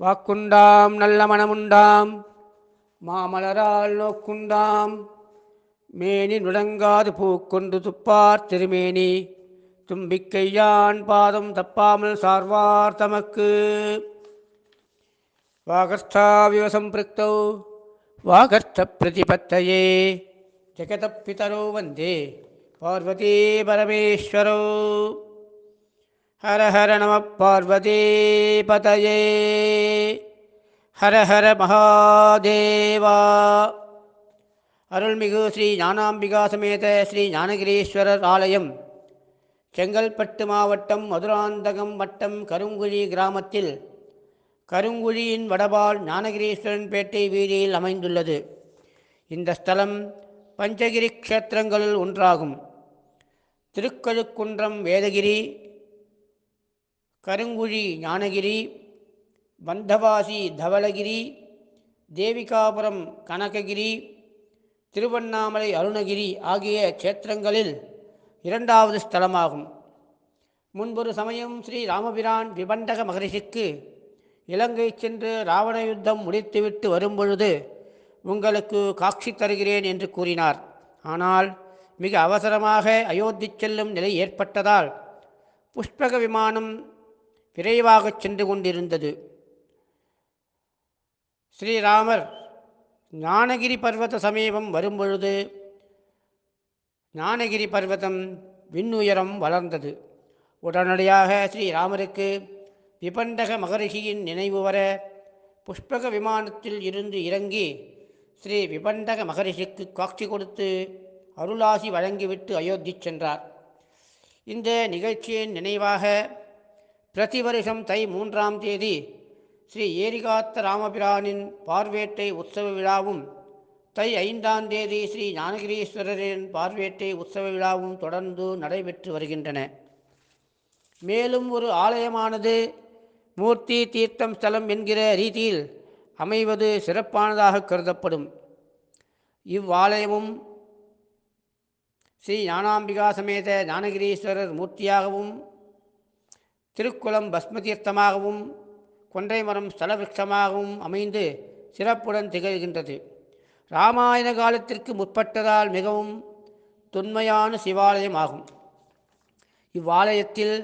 வாக்குண்டாம் நல்ல மனமுண்டாம். மாமலரால் நோக்குண்டாம். மேனி நுடங்காது பூக்கொண்டு துப்பார் திருமேனி. தும்பிக்கையான் பாதம் தப்பாமல் சார்வார் தமக்கு. வாகர்த்தாவிவ சம்பிருக்தௌ வாகர்த்த பிரதிபத்தையே. ஜெகதப்பிதரோ வந்தே பார்வதி பரமேஸ்வரோ. ஹர ஹர நம பார்வதி பதையே. ஹர ஹர மகாதேவா. அருள்மிகு ஸ்ரீ ஞானாம்பிகா சமேத ஸ்ரீ ஞானகிரீஸ்வரர் ஆலயம் செங்கல்பட்டு மாவட்டம் மதுராந்தகம் வட்டம் கருங்குழி கிராமத்தில் கருங்குழியின் வடபால் ஞானகிரீஸ்வரன் பேட்டை வீதியில் அமைந்துள்ளது. இந்த ஸ்தலம் பஞ்சகிரி க்ஷேத்திரங்களில் ஒன்றாகும். திருக்கழுக்குன்றம் வேதகிரி கருங்குழி ஞானகிரி பந்தவாசி தவளகிரி தேவிகாபுரம் கனககிரி திருவண்ணாமலை அருணகிரி ஆகிய க்ஷேத்திரங்களில் இரண்டாவது ஸ்தலமாகும். முன்பொரு சமயம் ஸ்ரீ ராமபிரான் விபண்டக மகரிஷிக்கு இலங்கை சென்று ராவண யுத்தம் முடித்துவிட்டு வரும்பொழுது உங்களுக்கு காட்சி தருகிறேன் என்று கூறினார். ஆனால் மிக அவசரமாக அயோத்தி செல்லும் நிலை ஏற்பட்டதால் புஷ்பக விமானம் விரைவாகச் சென்று கொண்டிருந்தது. ஸ்ரீராமர் ஞானகிரி பர்வத சமீபம் வரும்பொழுது ஞானகிரி பர்வதம் விண்ணுயரம் வளர்ந்தது. உடனடியாக ஸ்ரீராமருக்கு விபண்டக மகரிஷியின் நினைவு வர புஷ்பக விமானத்தில் இருந்து இறங்கி ஸ்ரீ விபண்டக மகரிஷிக்கு காட்சி கொடுத்து அருளாசி வழங்கிவிட்டு அயோத்தி சென்றார். இந்த நிகழ்ச்சியின் நினைவாக பிரதி வருஷம் தை மூன்றாம் தேதி ஸ்ரீ ஏரிகாத்த ராமபிரானின் பார்வேட்டை உற்சவ விழாவும் தை ஐந்தாம் தேதி ஸ்ரீ ஞானகிரீஸ்வரரின் பார்வேட்டை உற்சவ விழாவும் தொடர்ந்து நடைபெற்று வருகின்றன. மேலும் ஒரு ஆலயமானது மூர்த்தி தீர்த்தம் ஸ்தலம் என்கிற ரீதியில் அமைவது சிறப்பானதாக கருதப்படும். இவ்வாலயமும் ஸ்ரீ ஞானாம்பிகா சமேத ஞானகிரீஸ்வரர் மூர்த்தியாகவும் திருக்குளம் கொன்றை மரம் ஸ்தலவிருட்சமாகவும் அமைந்து சிறப்புடன் திகழ்கின்றது. இராமாயண காலத்திற்கு முற்பட்டதால் மிகவும் தொன்மையான சிவாலயம் ஆகும். இவ்வாலயத்தில்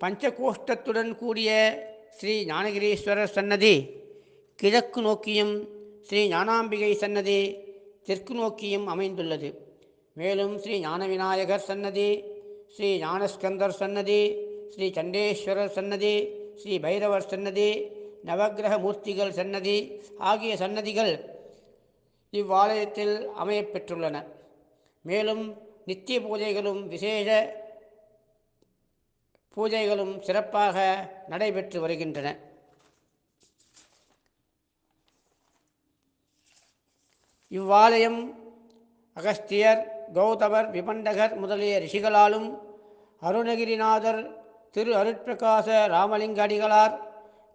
பஞ்சகோஷ்டத்துடன் கூடிய ஸ்ரீ ஞானகிரீஸ்வரர் சன்னதி கிழக்கு நோக்கியும் ஸ்ரீ ஞானாம்பிகை சன்னதி தெற்கு நோக்கியும் அமைந்துள்ளது. மேலும் ஸ்ரீ ஞான விநாயகர் சன்னதி ஸ்ரீ ஞானஸ்கந்தர் சன்னதி ஸ்ரீ சண்டேஸ்வரர் சன்னதி ஸ்ரீ பைரவர் சன்னதி நவக்கிரக மூர்த்திகள் சன்னதி ஆகிய சன்னதிகள் இவ்வாலயத்தில் அமையப்பெற்றுள்ளன. மேலும் நித்திய பூஜைகளும் விசேஷ பூஜைகளும் சிறப்பாக நடைபெற்று வருகின்றன. இவ்வாலயம் அகஸ்தியர் கௌதமர் விபண்டகர் முதலிய ரிஷிகளாலும் அருணகிரிநாதர் திரு அருட்பிரகாச ராமலிங்க அடிகளார்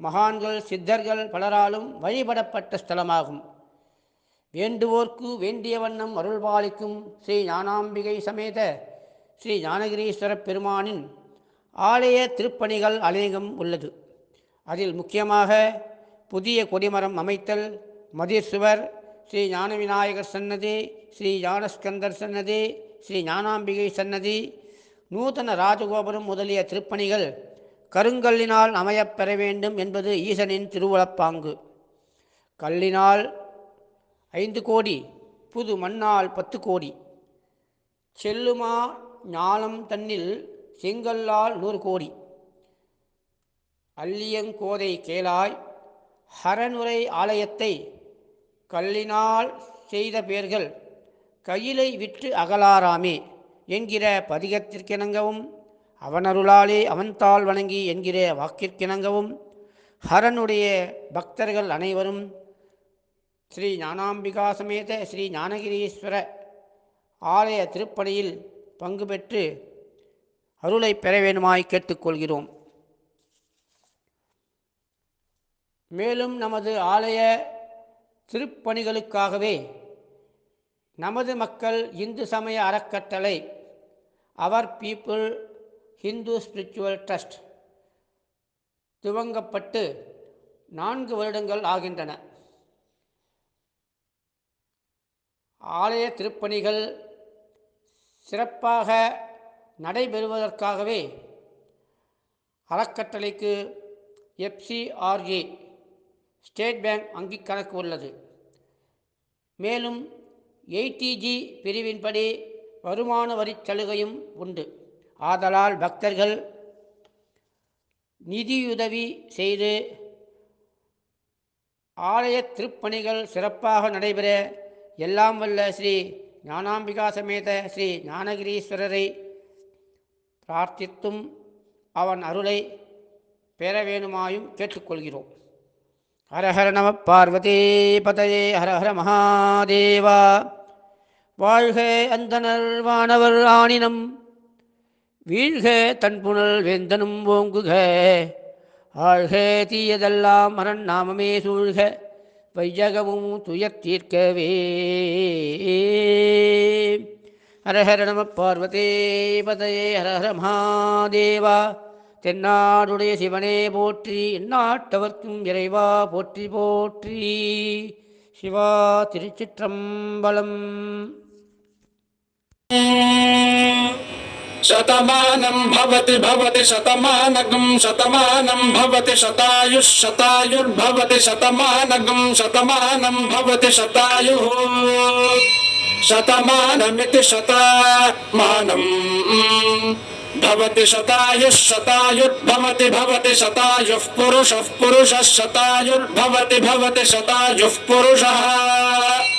மகான்கள் சித்தர்கள் பலராலும் வழிபடப்பட்ட ஸ்தலமாகும். வேண்டுவோர்க்கு வேண்டிய வண்ணம் அருள்பாலிக்கும் ஸ்ரீ ஞானாம்பிகை சமேத ஸ்ரீ ஞானகிரீஸ்வர பெருமானின் ஆலய திருப்பணிகள் அநேகம் உள்ளது. அதில் முக்கியமாக புதிய கொடிமரம் அமைத்தல் மதிர் சுவர் ஸ்ரீ ஞான விநாயகர் சன்னதி ஸ்ரீ ஞானஸ்கந்தர் சன்னதி ஸ்ரீ ஞானாம்பிகை சன்னதி நூதன ராஜகோபுரம் முதலிய திருப்பணிகள் கருங்கல்லினால் அமையப் பெற வேண்டும் என்பது ஈசனின் திருவுளப்பாங்கு கல்லினால் ஐந்து கோடி புது மண்ணால் பத்து கோடி. செல்லுமா ஞானம் தன்னில் செங்கல்லால் நூறு கோடி. அல்லியங்கோதை கேளாய் ஹரனுரை ஆலயத்தை கல்லினால் செய்த பேர்கள் கையிலை விற்று அகலாராமே. என்கிற பதிகத்திற்கிணங்கவும் அவனருளாலே அவன்தாள் வணங்கி என்கிற வாக்கிற்கிணங்கவும் ஹரனுடைய பக்தர்கள் அனைவரும் ஸ்ரீ ஞானாம்பிகா சமேத ஸ்ரீ ஞானகிரீஸ்வர ஆலய திருப்பணியில் பங்கு பெற்று அருளை பெற வேண்டுமாய் கேட்டுக்கொள்கிறோம். மேலும் நமது ஆலய திருப்பணிகளுக்காகவே நமது மக்கள் இந்து சமய அறக்கட்டளை அவர் பீப்புள் ஹிந்து ஸ்பிரிச்சுவல் ட்ரஸ்ட் துவங்கப்பட்டு நான்கு வருடங்கள் ஆகின்றன. ஆலய திருப்பணிகள் சிறப்பாக நடைபெறுவதற்காகவே அறக்கட்டளைக்கு எஃப்சிஆர்ஏ ஸ்டேட் பேங்க் வங்கி கணக்கு உள்ளது. மேலும் எயிட்டிஜி பிரிவின்படி வருமான வரிச் சலுகையும் உண்டு. ஆதலால் பக்தர்கள் நிதியுதவி செய்து ஆலய திருப்பணிகள் சிறப்பாக நடைபெற எல்லாம் வல்ல ஸ்ரீ ஞானாம்பிகா சமேத ஸ்ரீ ஞானகிரீஸ்வரரை பிரார்த்தித்தும் அவன் அருளை பெற வேணுமாயும் கேட்டுக்கொள்கிறோம். ஹரஹர நம பார்வதி பதயே ஹரஹர மகாதேவா. வாழ்க அந்தனர் வானவர் ஆணினம். வீழ்க தன்புணல் வேந்தனும் ஓங்குக. ஆழ்க தீயதெல்லாம் மரண் நாமமே சூழ்க. வையகமும் துயர் தீர்க்கவே. ஹரஹர நம பார்வதே பதையே ஹரஹர ஹர மகாதேவா. தென்னாடுடைய சிவனே போற்றி எந்நாட்டவர்க்கும் இறைவா போற்றி போற்றி. சிவா திருச்சிற்றம்பலம். శతమానం భవతి భవతి శతమానగం శతమానం భవతి శతాయు శతాయుర్భవతి శతమానగం శతమానం భవతి శతాయు. శతమానమితి శతమానం భవతి శతాయు శతాయుర్భవతి భవతి శతాయుః పురుషః పురుషः శతాయుర్భవతి భవతి శతాయుః పురుషः.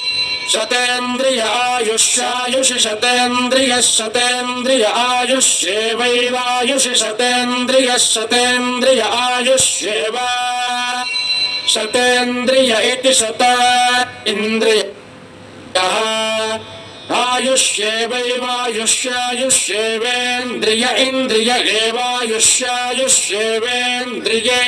शतेन्द्रिय आयुष्यायुष शतेन्द्रियः शतेन्द्रिय आयुष्येवैवायुष शतेन्द्रियः शतेन्द्रिय आयुष्येव शतेन्द्रिय इति शत इन्द्रिय आयुष्येवैवायुष्यायुष्येवेन्द्रिय इन्द्रिय एवायुष्यायुष्येवेन्द्रिये